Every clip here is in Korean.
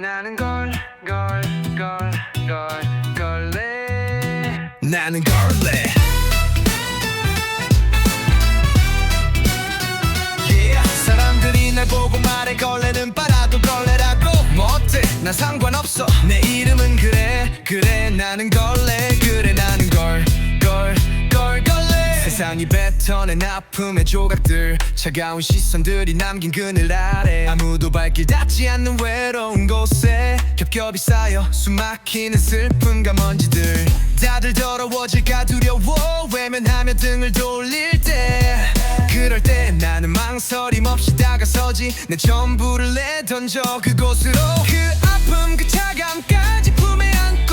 나는 걸, 걸, 걸, 걸, 걸래. 나는 걸레 yeah. 사람들이 날 보고 말해 걸레는 빨아도 걸레라고 뭐 어때 난 상관없어 세상이 뱉어낸 아픔의 조각들 차가운 시선들이 남긴 그늘 아래. 아무도 발길 닿지 않는 외로운 곳에 겹겹이 쌓여 숨막히는 슬픔과 먼지들. 다들 더러워질까 두려워 외면하며 등을 돌릴 때. 그럴 때 나는 망설임 없이 다가서지. 내 전부를 내던져 그곳으로. 그 아픔 그 차감까지 품에 안고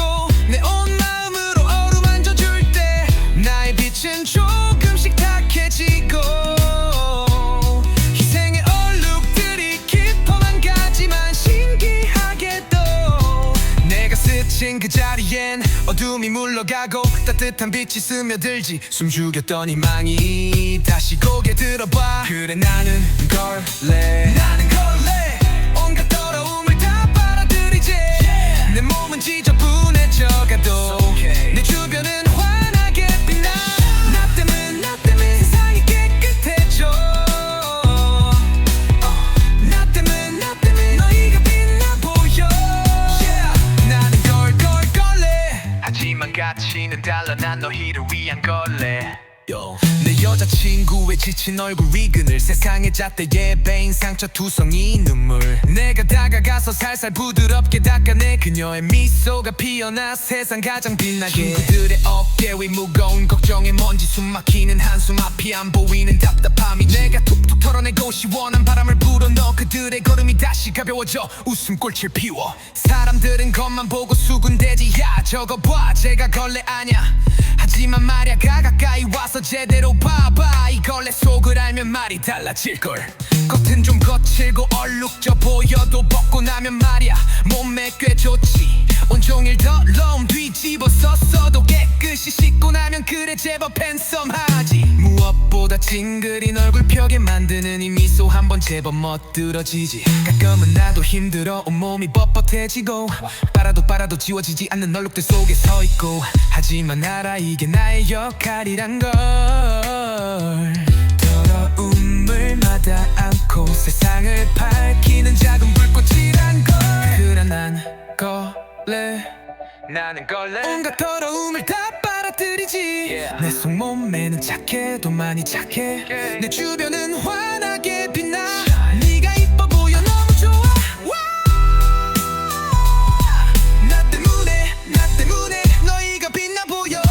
스친 그 자리엔 어둠이 물러가고 따뜻한 빛이 스며들지 숨 죽였던 희망이 다시 고개 들어봐 그래 나는 걸레 달라 난 너희를 위한 걸레 내 여자친구의 지친 얼굴 위근을 세상의 잣대에 베인 상처 투성이 눈물. 내가 다가가서 살살 부드럽게 닦아내 그녀의 미소가 피어나 세상 가장 빛나게. 친구들의 어깨 위 무거운 걱정에 먼지 숨막히는 한숨 앞이 안 보이는 답답함이 내가 툭툭 털어내고 시원한 바람을 불어넣어 그들의 걸음이 다시 가벼워져 웃음꽃을 피워. 사람들은 겉만 보고 수군대지 야. 저거 봐 제가 걸레 아냐 하지만 말야 가 가까이 와서 제대로 봐봐. 이 걸레 속을 알면 말이 달라질걸. 겉은 좀 거칠고 얼룩져 보여도 벗고 나면 말야 몸매 꽤 좋지. 온종일 더러움 뒤집어 썼어도 깨끗 이 씻고 나면 그래 제법 핸섬하지. 무엇보다 찡그린 얼굴 펴게 만드는 이 미소 한 번 제법 멋들어지지. 가끔은 나도 힘들어 온몸이 뻣뻣해지고 빨아도 빨아도 지워지지 않는 얼룩들 속에 서 있고. 하지만 알아 이게 나의 역할이란 걸. 더러움을 마다 않고 세상을 밝히는 작은 불꽃이란 걸. 그래 난 걸레 나는 걸래. 온갖 더러움을 다 빨아들이지. Yeah. 내 속몸매는 착해도 많이 착해 내 주변은 환하게 빛나. 네가 이뻐 보여 너무 좋아. 와. 나 때문에 나 때문에 너희가 빛나 보여.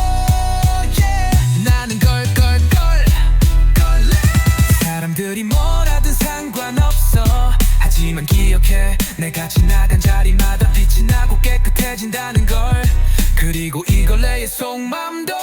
Yeah. 나는 걸걸걸 걸레 사람들이 뭐라든 상관없어. 하지만 기억해. 내가 지나간 자리마다 빛이 나고 깨끗해진다는 걸 그리고 이걸 내 속마음도